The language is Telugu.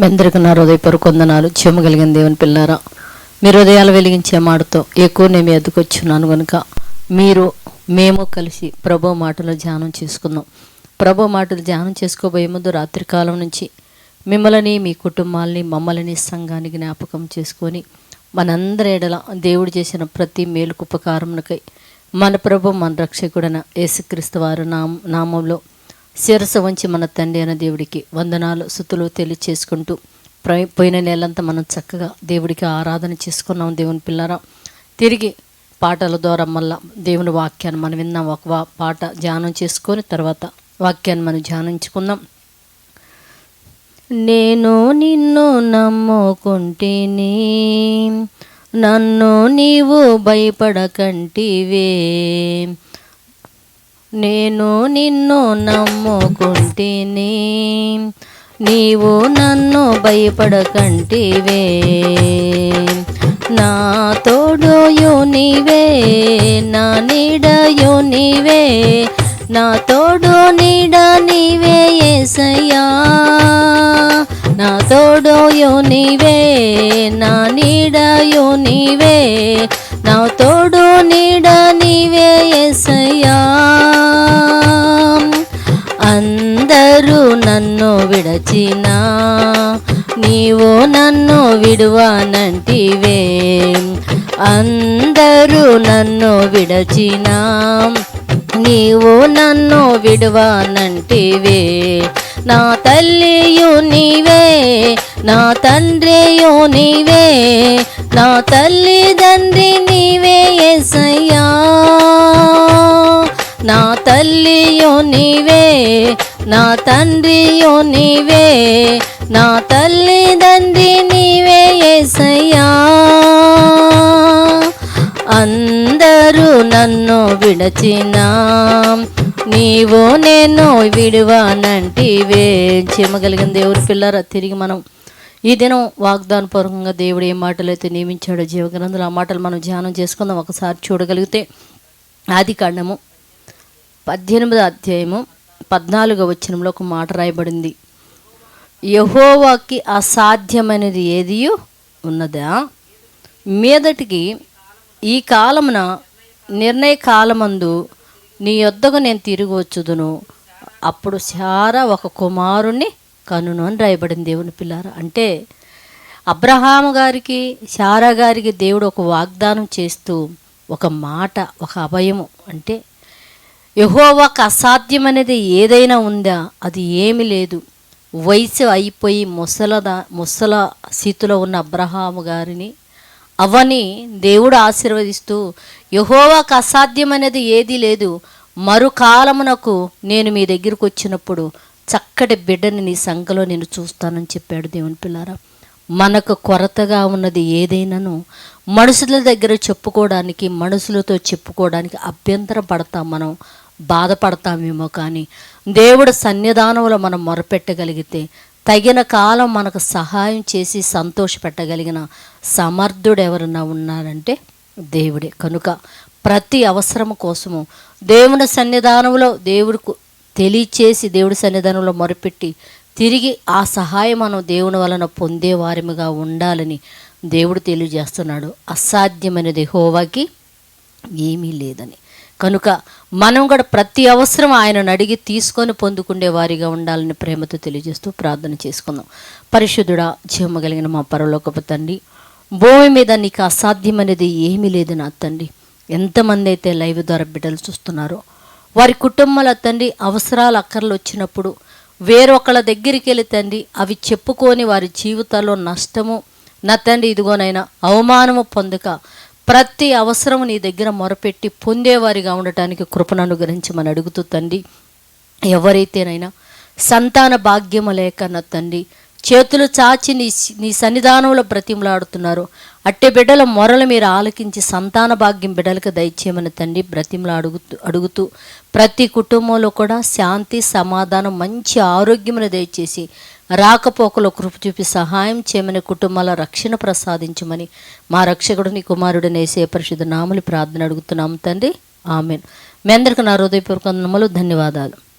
మీ అందరికీ నా హృదయపూర్వక వందనాలు. చెమ్మగలిగిన దేవుని పిల్లారా మీ హృదయాలు వెలిగించే మాటతో ఎక్కువ నేను మీ ఎద్దుకు వచ్చున్నాను కనుక మీరు మేము కలిసి ప్రభు మాటలు ధ్యానం చేసుకుందాం. ప్రభు మాటలు ధ్యానం చేసుకోబోయే ముందు రాత్రికాలం నుంచి మిమ్మల్ని మీ కుటుంబాలని మమ్మల్ని సంఘాన్ని జ్ఞాపకం చేసుకొని మనందరి ఎడల దేవుడు చేసిన ప్రతి మేలుకు ఉపకారమునకై మన ప్రభు మన రక్షకుడైన యేసుక్రీస్తు వారు నామ నామంలో శిరస వంచి మన తండ్రి అయిన దేవుడికి వందనాలు సుతులు తెలియచేసుకుంటూ పోయిన నెలంతా మనం చక్కగా దేవుడికి ఆరాధన చేసుకున్నాం. దేవుని పిల్లరా తిరిగి పాటల ద్వారా మళ్ళా దేవుని వాక్యాన్ని మనం విన్నాం ఒక పాట ధ్యానం చేసుకొని తర్వాత వాక్యాన్ని మనం ధ్యానించుకుందాం. నేను నిన్ను నమ్ముకుంటేని నన్ను నీవు భయపడకంటివే. నేను నిన్ను నమ్ముకుంటేని. నీవు నన్ను భయపడకంటివే. నా తోడయు నీవే నా నీడయు నీవే. నా తోడు నీడ నీవే ఏసయ్యా. నా తోడయు నీవే నా నీడయు నీవే. విడచినా నీవో నన్ను విడువానంటివే. అందరూ నన్ను విడచినా నీవు నన్ను విడువానంటివే. నా తల్లియు నీవే నా తండ్రియు నీవే నా తల్లిదండ్రి నీవే ఎసయ్యా నా తల్లియు నీవే నా తండ్రియో నీవే నా తల్లిదండ్రి నీవే ఏసయ్యా. అందరూ నన్ను విడచినా నీవు నేను విడువానంటివే. చెమగలిగిన దేవుడు పిల్లరా తిరిగి మనం ఈ దినం వాగ్దానపూర్వకంగా దేవుడు ఏ మాటలు అయితే నియమించాడో జీవగ్రంథులు ఆ మాటలు మనం ధ్యానం చేసుకుందాం. ఒకసారి చూడగలిగితే ఆది కాండము పద్దెనిమిదో అధ్యాయము పద్నాలుగో వచనంలో ఒక మాట రాయబడింది. యహోవాకి అసాధ్యమైనది ఏదియో ఉన్నదా? మీదటికి ఈ కాలమున నిర్ణయ కాలమందు నీ యొద్దకు నేను తిరిగి వచ్చుదును. అప్పుడు శారా ఒక కుమారుణ్ణి కనును అని రాయబడింది దేవుని పిల్లారా. అంటే అబ్రహాం గారికి శారా గారికి దేవుడు ఒక వాగ్దానం చేస్తూ ఒక మాట ఒక అభయము అంటే యహోవాకు అసాధ్యమనేది ఏదైనా ఉందా? అది ఏమీ లేదు. వయసు అయిపోయి ముసలద ముసల స్థితిలో ఉన్న అబ్రహాము గారిని అవని దేవుడు ఆశీర్వదిస్తూ యహోవాకు అసాధ్యమనేది ఏదీ లేదు. మరుకాలమునకు నేను మీ దగ్గరకు వచ్చినప్పుడు చక్కటి బిడ్డని నీ సంఖలో నేను చూస్తానని చెప్పాడు దేవుని పిల్లారా. మనకు కొరతగా ఉన్నది ఏదైనాను మనుషుల దగ్గర చెప్పుకోవడానికి మనుషులతో చెప్పుకోవడానికి అభ్యంతరం పడతాం మనం బాధపడతామేమో కానీ దేవుడు సన్నిధానంలో మనం మొరపెట్టగలిగితే తగిన కాలం మనకు సహాయం చేసి సంతోషపెట్టగలిగిన సమర్థుడు ఎవరన్నా ఉన్నారంటే దేవుడే. కనుక ప్రతి అవసరం కోసము దేవుని సన్నిధానంలో దేవుడికి తెలియచేసి దేవుడి సన్నిధానంలో మొరపెట్టి తిరిగి ఆ సహాయం మనం దేవుని వలన పొందేవారముగా ఉండాలని దేవుడు తెలియజేస్తున్నాడు. అసాధ్యమైనది హోవాకి ఏమీ లేదని. కనుక మనం కూడా ప్రతి అవసరం ఆయనను అడిగి తీసుకొని పొందుకునే వారిగా ఉండాలని ప్రేమతో తెలియజేస్తూ ప్రార్థన చేసుకుందాం. పరిశుద్ధుడా జీవమ కలిగిన మా పరలోకపు తండ్రి భూమి మీద నీకు అసాధ్యమనేది ఏమీ లేదు నా తండ్రి. ఎంతమంది అయితే లైవ్ ద్వారా బిడ్డలు చూస్తున్నారో వారి కుటుంబాల తండ్రి అవసరాలు అక్కర్లు వచ్చినప్పుడు వేరొకళ్ళ దగ్గరికి వెళ్ళి తండ్రి అవి చెప్పుకొని వారి జీవితాల్లో నష్టము. నా తండ్రి ఇదిగోనైనా అవమానము పొందక ప్రతి అవసరము నీ దగ్గర మొరపెట్టి పొందేవారిగా ఉండటానికి కృపను అనుగ్రహించమని అడుగుతూ తండ్రి ఎవరైతేనైనా సంతాన భాగ్యము లేక నా తండ్రి చేతులు చాచి నీ నీ సన్నిధానంలో బ్రతిమలాడుతున్నారు. అట్టే బిడ్డల మొరలు మీరు ఆలకించి సంతాన భాగ్యం బిడ్డలకు దయచేయమని తండ్రి బ్రతిమలు అడుగుతూ అడుగుతూ ప్రతి కుటుంబంలో కూడా శాంతి సమాధానం మంచి ఆరోగ్యమును దయచేసి రాకపోకలో కృప చూపి సహాయం చేయమని కుటుంబాల రక్షణ ప్రసాదించమని మా రక్షకుడు నీ కుమారుడు నేసే పరిశుద్ధ నాములు ప్రార్థన అడుగుతున్నాము తండ్రి. ఆమెన్. మీ అందరికీ నా హృదయపూర్వక నమ్మలు ధన్యవాదాలు.